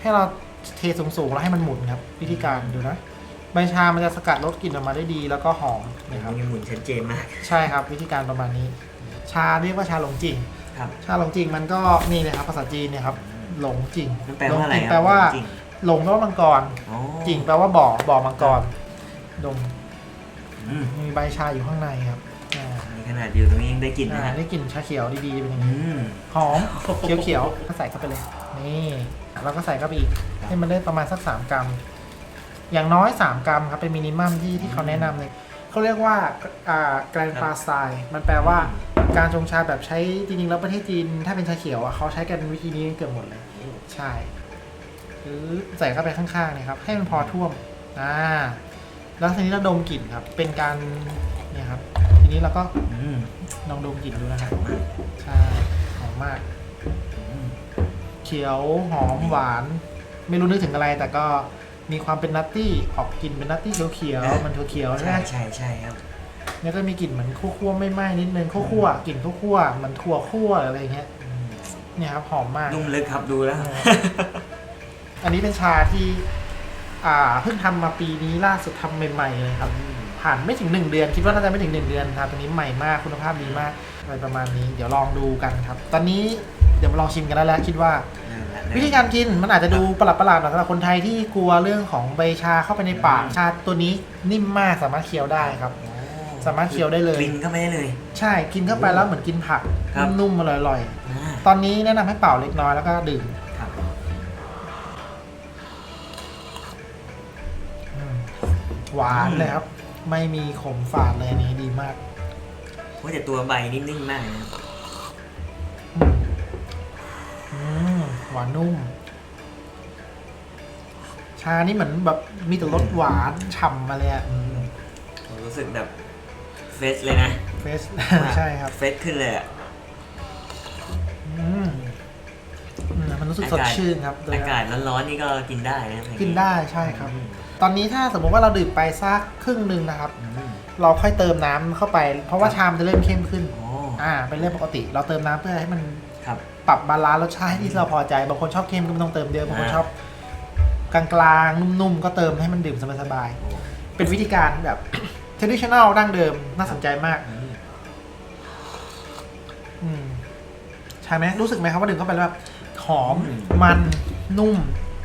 ให้เราเทสูงๆแล้วให้มันหมุนครับ วิธีการดูนะ ใบชา มันจะสกัดรสกลิ่นออกมาได้ดีแล้วก็หอมเห็นนะครับมีหมุนชัดเจนมาก ใช่ครับวิธีการประมาณนี้ ชาเรียกว่าชาหลงจริง ครับชาหลงจริงมันก็นี่เลยครับภาษาจีนเนี่ยครับหลงจริงมันแปลว่าอะไรหงจงครับแปลว่าจริงหลงแปลว่ามังกร อ๋อจริงแปลว่าบ่อบ่อมังกรดมอืมมีใบชาอยู่ข้างในครับอ่ามีขนาดอยู่ตรงนี้ยังได้กลิ่นนะอ่าฮะได้กลิ่นชาเขียวดีๆเป็นอย่างอืนี้ม หอมเขียวๆก็ใส่เข้าไปเลย นี่เราก็ใส่เข้าไปอีกให้มันได้ประมาณสักสามกรัม อย่างน้อยสามกรัมครับเป็นมินิมัมที่ที่เขาแนะนำเลยเขาเรียกว่าอ่าแกรนปาสไตล์มันแปลว่าการชงชาแบบใช้จริงๆแล้วประเทศจีน ถ้าเป็นชาเขียวอะเขาใช้กันวิธีนี้เกือบหมดเลย ใช่หรือใส่เข้าไปข้างๆเนี่ยครับ ให้มันพอท่วมอ่าแล้วทีนี้เราดมกลิ่นครับ เป็นการเนี่ยครับ ทีนี้เราก็อืมลองดมกลิ่นดูนะครับมากใช่หอมมากอืม เขียวหอมหวาน ไม่รู้นึกถึงอะไรแต่ก็มีความเป็นนัตตี้ออกกลิ่นเป็นนัตตี้เขียวๆมันเขียวๆใช่ใช่ไหมใช่ใช่ครับแล้วก็มีกลิ่นเหมือนคั่วๆไม่ไหม้นิดนึงคั่วๆกลิ่นคั่วๆเหมือนถั่วคั่วอะไรเงี้ยอืมเนี่ยครับหอมมาก นุ่มลึกครับดูแล้วอันนี้เป็นชาที่ อ่าเพิ่งทำมาปีนี้ล่าสุดทำใหม่ๆเลยครับ ผ่านไม่ถึงหนึ่งเดือน คิดว่าน่าจะไม่ถึงหนึ่งเดือนครับตัวนี้ใหม่มากคุณภาพดีมากอะไรประมาณนี้ เดี๋ยวลองดูกันครับ ตอนนี้ เดี๋ยวมาลองชิมกันแล้วแหละคิดว่า วิธีการกินมันอาจจะดูประหลาดประหลาดๆหน่อยสำหรับคนไทยที่กลัวเรื่องของใบชาเข้าไปในปากอืมชาตัวนี้นิ่มมากสามารถเคี้ยวได้ครับโอ้สามารถเคี้ยวได้เลยกลิ่นเข้าไปได้เลย ใช่กินเข้าไปแล้วเหมือนกินผักครับ นุ่มๆอร่อยอ่าๆตอนนี้แนะนำให้เป่าเล็กน้อยแล้วก็ดื่มครับอืมหวานเลยครับ ไม่มีขมฝาดเลยอันนี้ดีมาก เพราะแต่ตัวใบนิ่มๆมากนะครับานนุ่ม ชานี่เหมือนแบบมีแต่รสหวานฉ่ำมาเลยอะผมรู้สึกแบบเฟสเลยนะเฟสใช่ครับ เฟสขึ้นเลยอะอืมอืมมันรู้สึกสดชื่นครับโดยอากาศร้อนๆนี่ก็กินได้นะครับกินได้ใช่ครับอืมตอนนี้ถ้าสมมติว่าเราดื่มไปสักครึ่งหนึ่งนะครับอืมเราค่อยเติมน้ำเข้าไป เพราะว่าชามจะเริ่มเข้มขึ้นโอ้อ่า เป็นเรื่องปกติ เราเติมน้ำเพื่อให้มันครับ ปรับบาลานซ์รสชาติที่เราพอใจ บางคนชอบเค็มก็ไม่ต้องเติมเยอะบางคนอ่าชอบกลางๆนุ่มๆ ก็เติมให้มันดื่มสบายโอ้ๆเป็นวิธีการแบบ traditional ดั้งเดิมน่าสนใจมากอืมอืมใช่ไหมรู้สึกไหมครับว่าดื่มเข้าไปแล้วแบบหอมมันนุ่ม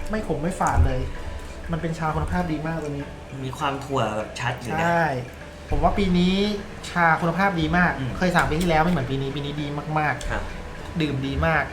ไม่ขมไม่ฝาดเลย มันเป็นชาคุณภาพดีมากตัวนี้ มีความถั่วแบบชัดอยู่ใชนะ่ผมว่าปีนี้ชาคุณภาพดีมาก อืม เคยสั่งปีที่แล้วไม่เหมือนปีนี้ปีนี้ดีมากครับๆ ดื่มดีมาก